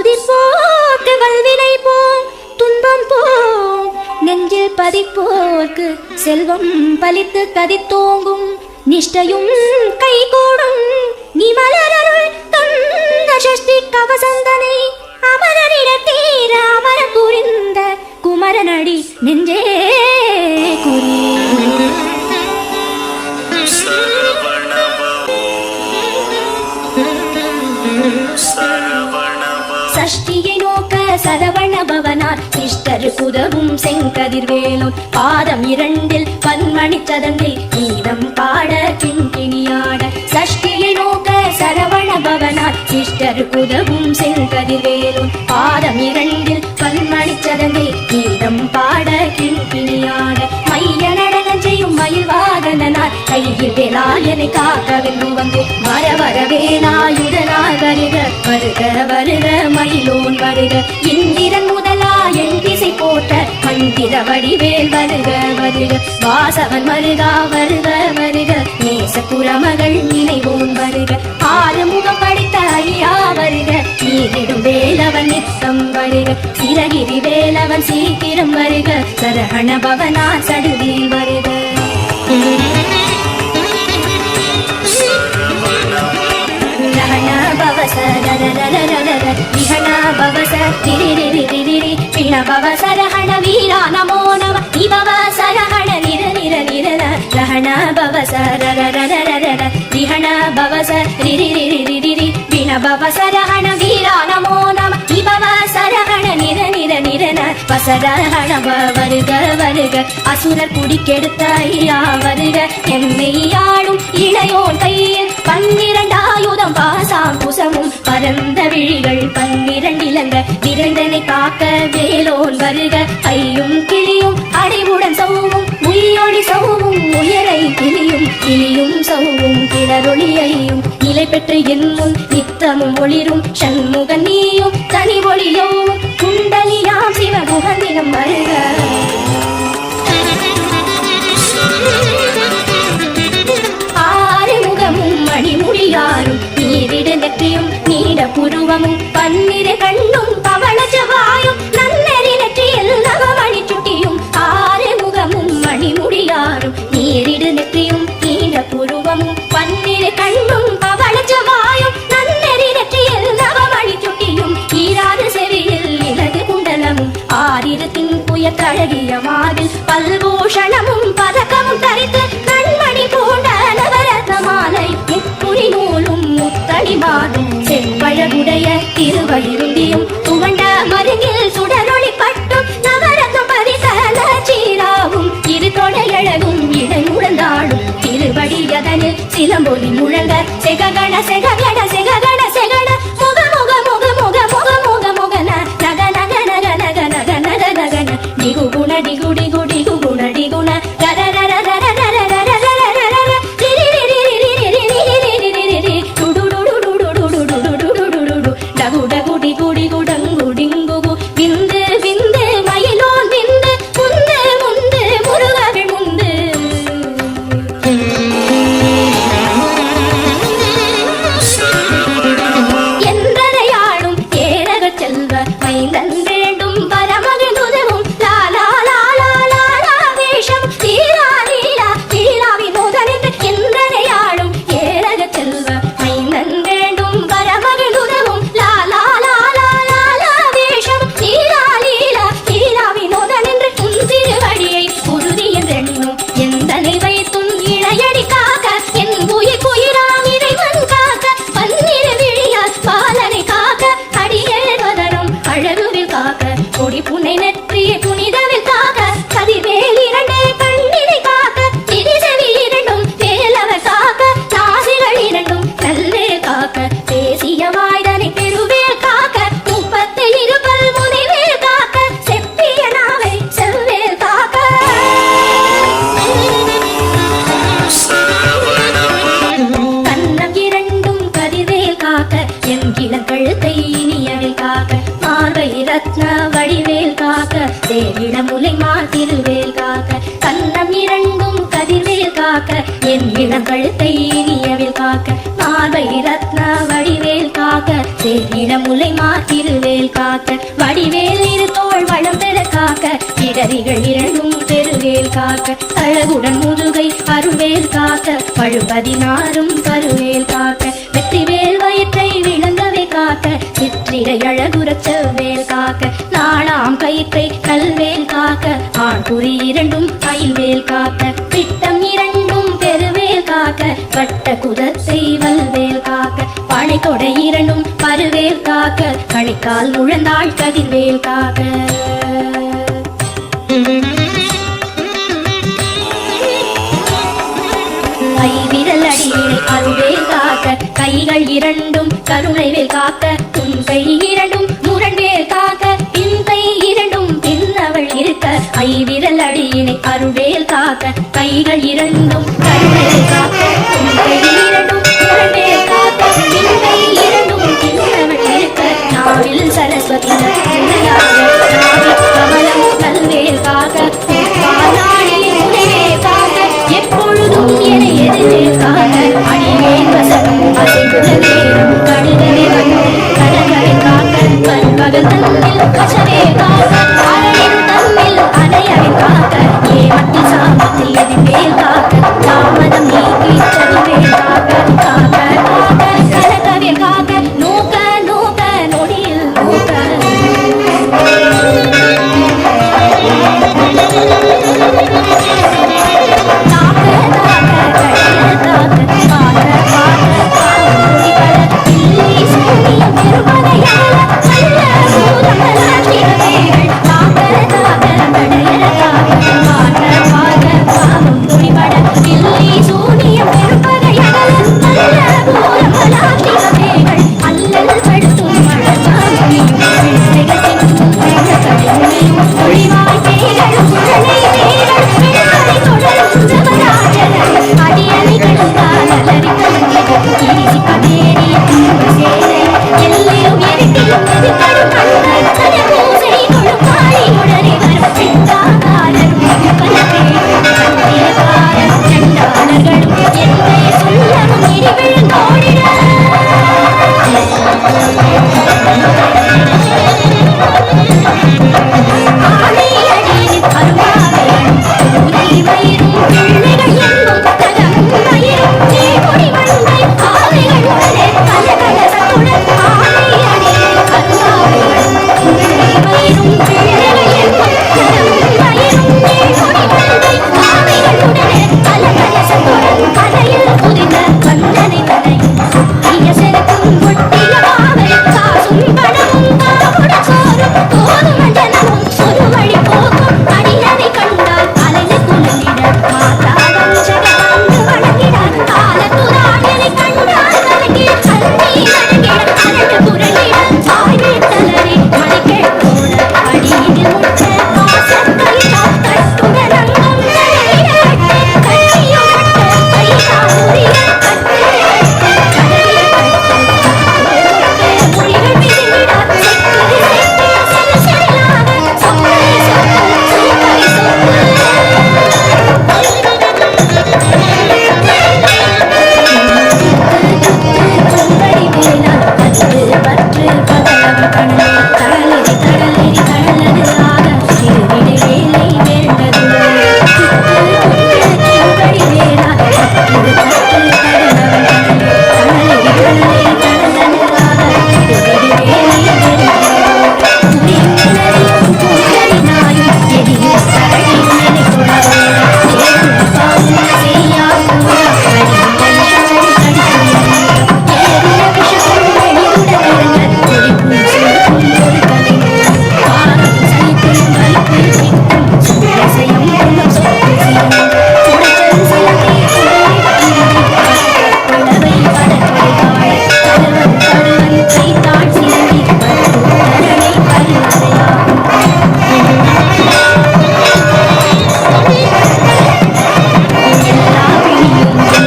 துதிப்போர்க்கு வல்வினை போம் துன்பம் போம் நெஞ்சில் பதிப்போர்க்கு செல்வம் பலித்து கதித்தோங்கும் நிஷ்டையும் கைகூடும். நீ மலரருள் தந்த சஷ்டி கவசந்தனை அமரரிடத்தே ராமர புரிந்த குமரனடி நெஞ்சே குறி. சரவண பவனார். சிஷ்டர் உதவும் செங்கதிர்வேலும் பாதம் இரண்டில் பன்மணி சதந்தில் கீதம் பாட கிண்கிணியாட சஷ்டியை நோக்க சரவண பவனார். சிஷ்டர் உதவும் செங்கதிர்வேலும் பாதம் இரண்டில் பன்மணி சதந்தில் கீதம் பாட கிண்கிணியாட மைய நடனம் செய்யும் மயில்வா கையில் வேலாயனை காக்கவென்று வந்து வர வரவே வேலாயுதனாய் வருக வருக வருக மயிலோன் வருக. இந்திரன் முதலா என் திசை போட்ட மந்திர வடிவேல் வருக வருக. வாசவன் வருகா வருக வருக. நேசபுர மகள் நினைவோன் வருக. ஆறு முகம் படித்த ஐயா வருக. நீரிடும் வேலவன் நித்தம் வருக. சிறகிரி வேலவன் சீக்கிரம் வருக. சரகண பவனா சடுதில் வருக. பவச விஹண பவச திரிரிரிரிரி பிண பவச ரஹண வீரா நமோ நம நீ பவச ரஹண நிர நிர நிர ரஹண பவச ரர ரர ரர விஹண பவச ரிரிரிரிரி பிண பவச வீரா நமோ நம இபவ சரஹண நிர நிர நிரன வசரஹண வருக வருக அசுரர் குடிக்கெடுத்த வருக என்னை இளையோன் கையில் பன்னிரண்டாயுதம் பாசாம் குசமும் பரந்த விழிகள் பன்னிரண்டிலங்க விரைந்தனை காக்க வேலோன் வருக ஐயும் கிளியும் அடைவுடன் சவுவும் உயிரொளி சவுவும் உயரை கிளியும் கிளியும் சவுவும் கிளரொளியையும் நிலை பெற்று என்னும் நித்தமும் ஒளிரும். சண்முக நீயும் தனி ஒளி இளம்போதி முழங்க செககட செககட செக சேரிட முலை மாத்திருவேல் காக்க வடிவேல் இரு தோள் வளம் பெற காக்க இடரிகள் இரண்டும் பெருவேல் காக்க அழகுடன் முதுகை அருவேல் காக்க பழுபதினாரும் கருவேல் காக்க வெற்றிவேல் வயிற்றை விளங்கவே காக்க சிற்றிகை அழகுறச் செவ்வேல் காக்க நாளாம் கயிற்றை கல்வேல் காக்க ஆண் குறி இரண்டும் அயில்வேல் காக்க பிட்டம் இரண்டும் பெருவேல் காக்க வட்ட குதத்தை வல்வேல் காக்க பனை தொடை இரண்டும் கதிர்வேல் காக்க கணிக்கால் முழந்தாள் கதிர்வேல் காக்க. கைவிரல் அடியினை அருவேல் காக்க கைகள் இரண்டும் கருணை வேல் காக்க உன் கை இரண்டும் முரண்வேல் காக்க பின் கை இரண்டும் பின்னவள் இருக்க கைவிரல் அடியினை அருவேல் காக்க கைகள் இரண்டும் கருணை வேல் காக்க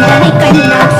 கண்ணா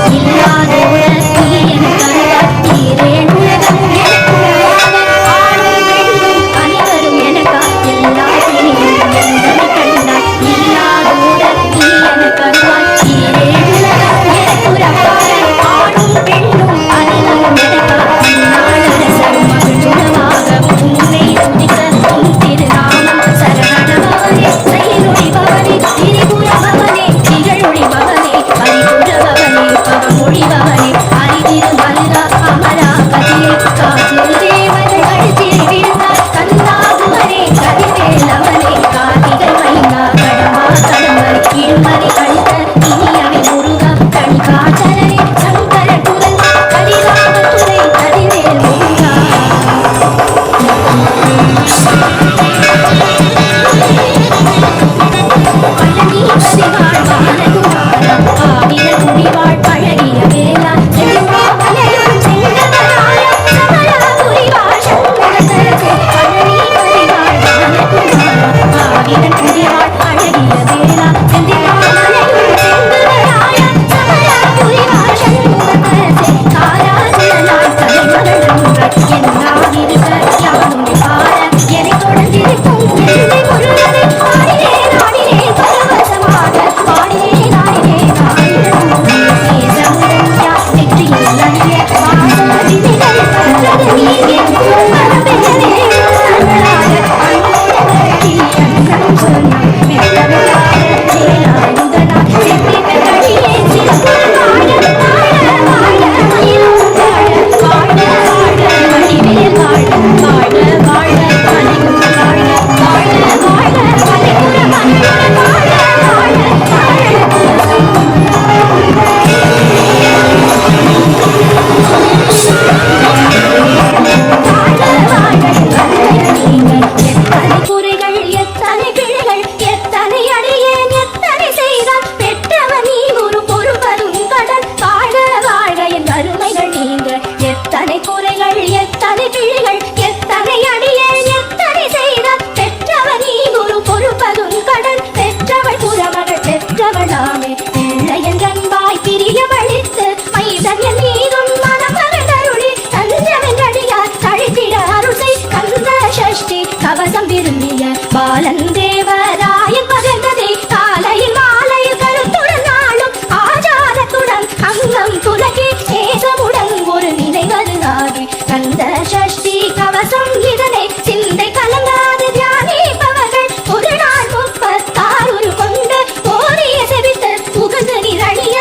கலங்காதே கந்த சஷ்டி கவசம் இதனை சிந்தை கலங்காது தியானிப்பவர்கள். ஒரு நாள் முப்பத்தாறு கொண்ட போரிய செவித்த புகழ்ந்து நிரழிய.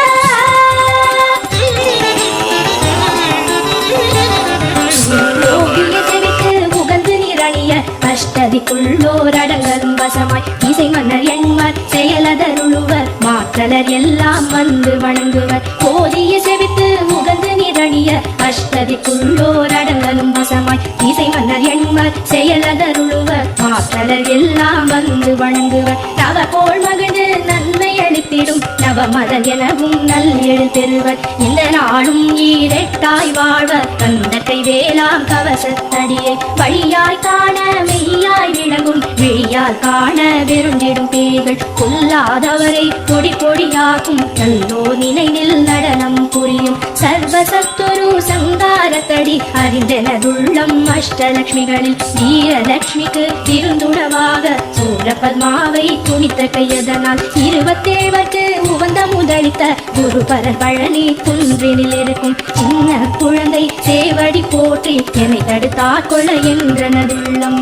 கஷ்டதிக்குள்ளோர் அடங்கரும் வசமாய் இசை மன்னர் எல்லாம் வந்து வணங்குவர். போதிய செவித்து முகந்து நிரணிய அஷ்டதிக்குள்ளோர் அடங்கலும் வசமாய். இசை மன்னர் எண்மர் செயலதருளுவர் மாற்றலர் எல்லாம் வந்து வணங்குவர். தவ போல் மகிழ்ந்து நன்மையை அளித்திடும் நவமதன் எனவும் நல் எழுத்தெருவர் இந்த நாளும் ஈரட்டாய் வாழ்வர். கண்டக்கை வேளாம் கவசத்தடியை வழியாய் காண மெய்யாய் விளங்கும். விழியால் காண வெருண்டிடும் பேய்கள் கொல்லாதவரை பொடி பொடியாகும் நல்லோ நினைவில் நடனம் புரியும் சர்வசத்துரு சங்காரத்தடி. அறிந்தனதுள்ளம் அஷ்டலட்சுமிகளில் வீரலட்சுமிக்கு திருந்துணவாக சூரபத்மாவை துணித்த கையதனால் இருபத்தேழு இருபத்தேவர்க்கு உவந்த முதலித்த குருபரர் பழனி குன்றினில் இருக்கும் சின்ன குழந்தை சேவடி போற்றி என்னை தடுத்தா கொள்ள என்றனதுள்ளம்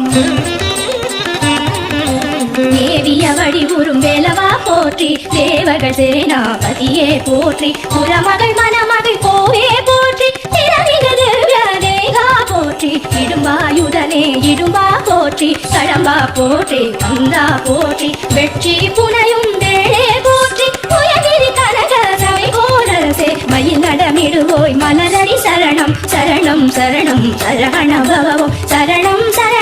தேவிய உறும் வேலவா போற்றி தேவர்கள் சேனாபதியே போற்றி புறமகள் மணமகள் கோவே போற்றி திறமிகது போற்றி இடும்பாயுதனே இடும்பா போற்றி கடம்பா போற்றி வந்தா போற்றி வெற்றி புனையும் தேடுவோய் மலரடி சரணம் சரணம் சரணம் சரவண சரணம் சரணம்.